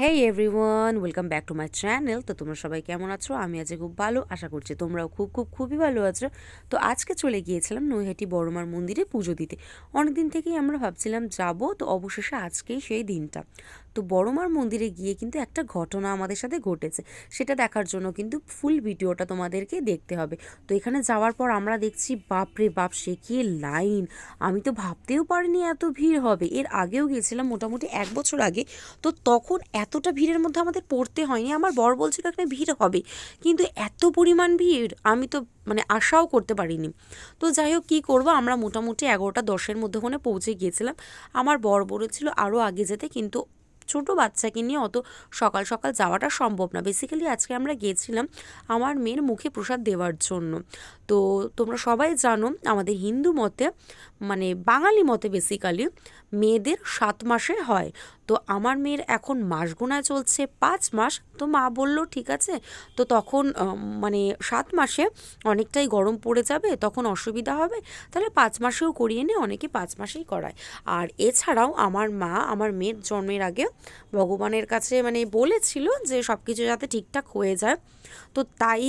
Hey everyone welcome back to my channel তো তোমরা সবাই কেমন আছো? আমি আজকে খুব ভালো, আশা করছি তোমরাও খুব খুব, খুবই ভালো আছো। তো আজকে চলে গিয়েছিলাম নৈহাটি বড়মার মন্দিরে পুজো দিতে। অনেক দিন থেকেই আমরা ভাবছিলাম যাব, তো অবশেষে আজকেই সেই দিনটা। তো বড়মার মন্দিরে গিয়ে কিন্তু একটা ঘটনা আমাদের সাথে ঘটেছে। সেটা দেখার জন্য কিন্তু ফুল ভিডিওটা তোমাদেরকে দেখতে হবে। তো এখানে যাওয়ার পর আমরা দেখছি, বাপরে বাপ, সে কি লাইন? আমি তো ভাবতেও পারিনি এত ভিড় হবে। এর আগেও গিয়েছিলাম মোটামুটি এক বছর আগে। তো তখন এতটা ভিড়ের মধ্যে আমাদের পড়তে হয়নি। আমার বর বলছিল এখানে ভিড় হবে। কিন্তু এত পরিমাণ ভিড়, আমি তো মানে আশাও করতে পারিনি। তো যাই হোক, কী করব? আমরা মোটামুটি এগারোটা দশের মধ্যে ওখানে পৌঁছে গিয়েছিলাম। আমার বর বলেছিল আরও আগে যেতে, কিন্তু ছোট বাচ্চাকে নিয়ে অত সকাল সকাল যাওয়াটা সম্ভব না। বেসিক্যালি আজকে আমরা গেছিলাম আমার মেয়ের মুখে প্রসাদ দেওয়ার জন্য। তো তোমরা সবাই জানো আমাদের হিন্দু মতে মানে বাঙালি মতে বেসিক্যালি মেয়েদের সাত মাসে হয়। তো আমার মেয়ের এখন মাস গোনায় চলছে, পাঁচ মাস। তো মা বলল, ঠিক আছে। তো তখন মানে সাত মাসে অনেকটাই গরম পড়ে যাবে, তখন অসুবিধা হবে। তাহলে পাঁচ মাসেও করিয়ে নে, অনেকে পাঁচ মাসেই করায়। আর এছাড়াও আমার মা, আমার মেয়ের জন্মের আগে ভগবানের কাছে মানে বলেছিল যে সব কিছু যাতে ঠিকঠাক হয়ে যায়। তো তাই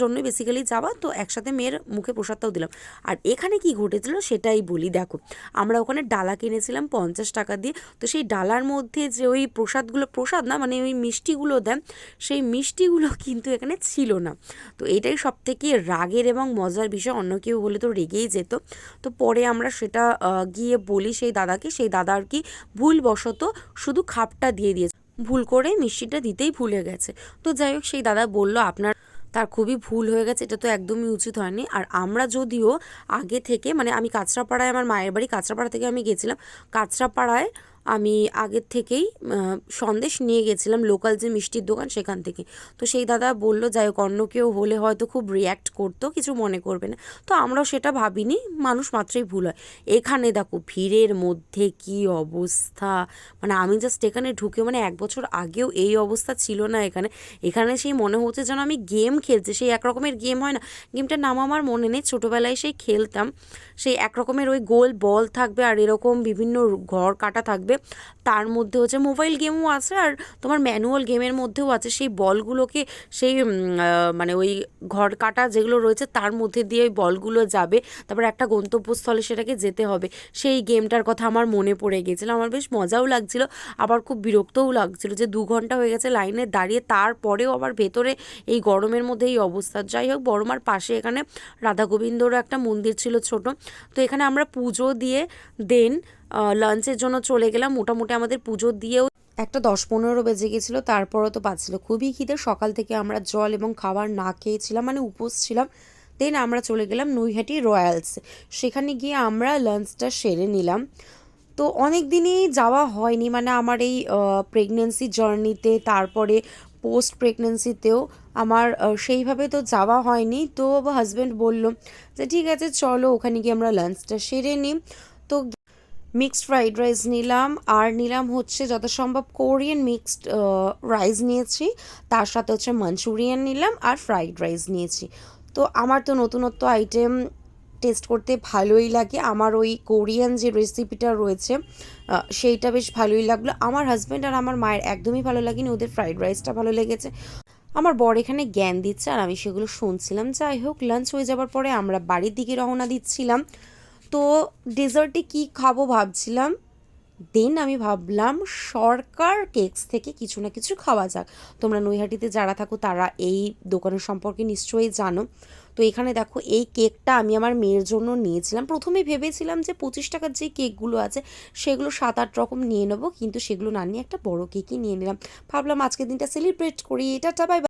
জন্যই বেসিক্যালি যাওয়া। তো একসাথে মেয়ের মুখে প্রসাদটাও দিলাম। আর এখানে কি ঘটেছিল সেটাই বলি। দেখো, আমরা ওখানে ডালা কিনেছিলাম পঞ্চাশ টাকা দিয়ে। তো সেই ডালার মধ্যে যে ওই প্রসাদগুলো, প্রসাদ না মানে ওই মিষ্টিগুলো দেন, সেই মিষ্টিগুলো কিন্তু এখানে ছিল না। তো এটাই সব থেকে রাগের এবং মজার বিষয়। অন্য কেউ হলে তো রেগেই যেত। তো পরে আমরা সেটা গিয়ে বলি সেই দাদাকে। সেই দাদা আর কি ভুলবশত শুধু খাপটা দিয়ে দিয়েছে। ভুল করে মিষ্টিটা দিতেই ভুলে গেছে। তো যাই হোক, সেই দাদা বলল, আপনার তার খুবই ভুল হয়ে গেছে, এটা তো একদমই উচিত হয়নি। আর আমরা যদিও আগে থেকে মানে আমি কাঁচরাপাড়ায়, আমার মায়ের বাড়ি কাঁচরাপাড়া থেকে আমি গেছিলাম, কাঁচরাপাড়ায় আমি আগের থেকেই সন্দেশ নিয়ে গেছিলাম লোকাল যে মিষ্টির দোকান সেখান থেকে। তো সেই দাদা বলল, যাই হোক, অন্য কেউ হলে হয়তো খুব রিয়্যাক্ট করতো, কিছু মনে করবে না। তো আমরাও সেটা ভাবিনি, মানুষ মাত্রই ভুল হয়। এখানে দেখো, ভিড়ের মধ্যে কি অবস্থা? মানে আমি জাস্ট এখানে ঢুকে মানে এক বছর আগেও এই অবস্থা ছিল না এখানে। এখানে সেই মনে হচ্ছে যেন আমি গেম খেলছি, সেই এক রকমের গেম হয় না। গেমটার নাম আমার মনে নেই, ছোটোবেলায় সেই খেলতাম। সেই এক রকমের ওই গোল বল থাকবে আর এরকম বিভিন্ন ঘর কাটা থাকবে। তার মধ্যে হচ্ছে মোবাইল গেমও আছে আর তোমার ম্যানুয়াল গেমের মধ্যেও আছে। সেই বলগুলোকে সেই মানে ওই ঘর কাটা যেগুলো রয়েছে তার মধ্যে দিয়ে ওই বলগুলো যাবে। তারপর একটা গন্তব্যস্থলে সেটাকে যেতে হবে। সেই গেমটার কথা আমার মনে পড়ে গেছিল। আমার বেশ মজাও লাগছিল। আবার খুব বিরক্তও লাগছিল যে দু ঘণ্টা হয়ে গেছে লাইনে দাঁড়িয়ে। তারপরেও আবার ভেতরে এই গরমের মধ্যে এই অবস্থা। যাই হোক বড়মার পাশে এখানে রাধা গোবিন্দরও একটা মন্দির ছিল ছোট। তো এখানে আমরা পুজো দিয়ে দেন লাঞ্চের জন্য চলে গেলাম। মোটামুটি আমাদের পুজো দিয়েও একটা দশ পনেরো বেজে গেছিল, তারপরও তো পাচ্ছিল খুবই খিদে, সকাল থেকে আমরা জল এবং খাবার না খেয়েছিলাম মানে উপোস ছিলাম। দেন আমরা চলে গেলাম নৈহাটি রয়্যালস সেখানে গিয়ে আমরা লাঞ্চটা সেরে নিলাম। তো অনেক দিনই যাওয়া হয়নি মানে আমার এই প্রেগনেন্সি জার্নিতে তারপরে পোস্ট প্রেগনেন্সিতেও আমার সেইভাবে তো যাওয়া হয়নি। তো হাজব্যান্ড বলল যে, ঠিক আছে, চলো, ওখানে গিয়ে আমরা লাঞ্চটা সেরে নিই। তো মিক্সড ফ্রাইড রাইস নিলাম। আর নিলাম হচ্ছে যত সম্ভব কোরিয়ান মিক্সড রাইস নিয়েছি। তার সাথে হচ্ছে মাঞ্চুরিয়ান নিলাম আর ফ্রাইড রাইস নিয়েছি। তো আমার তো নতুনত্ব আইটেম টেস্ট করতে ভালোই লাগে। আমার ওই কোরিয়ান যে রেসিপিটা রয়েছে সেইটা বেশ ভালোই লাগল। আমার হাজব্যান্ড আর আমার মায়ের একদমই ভালো লাগেনি। ওদের ফ্রাইড রাইসটা ভালো লেগেছে। আমার বর এখানে জ্ঞান দিচ্ছে আর আমি সেগুলো শুনছিলাম। যাই হোক লাঞ্চ হয়ে যাওয়ার পরে আমরা বাড়ির দিকে রওনা দিচ্ছিলাম। তো ডেজার্টে কি খাব ভাবছিলাম? দেন আমি ভাবলাম সরকার কেকস থেকে কিছু না কিছু খাওয়া যাক। তোমরা নৈহাটিতে যারা থাকো তারা এই দোকানের সম্পর্কে নিশ্চয়ই জানো। তো এখানে দেখো, এই কেকটা আমি আমার মেয়ের জন্য নিয়েছিলাম। প্রথমে ভেবেছিলাম যে পঁচিশ টাকার যে কেকগুলো আছে সেগুলো সাত আট রকম নিয়ে নেব, কিন্তু সেগুলো না নিয়ে একটা বড় কেকই নিয়ে নিলাম। ভাবলাম আজকের দিনটা সেলিব্রেট করি। এটা বাই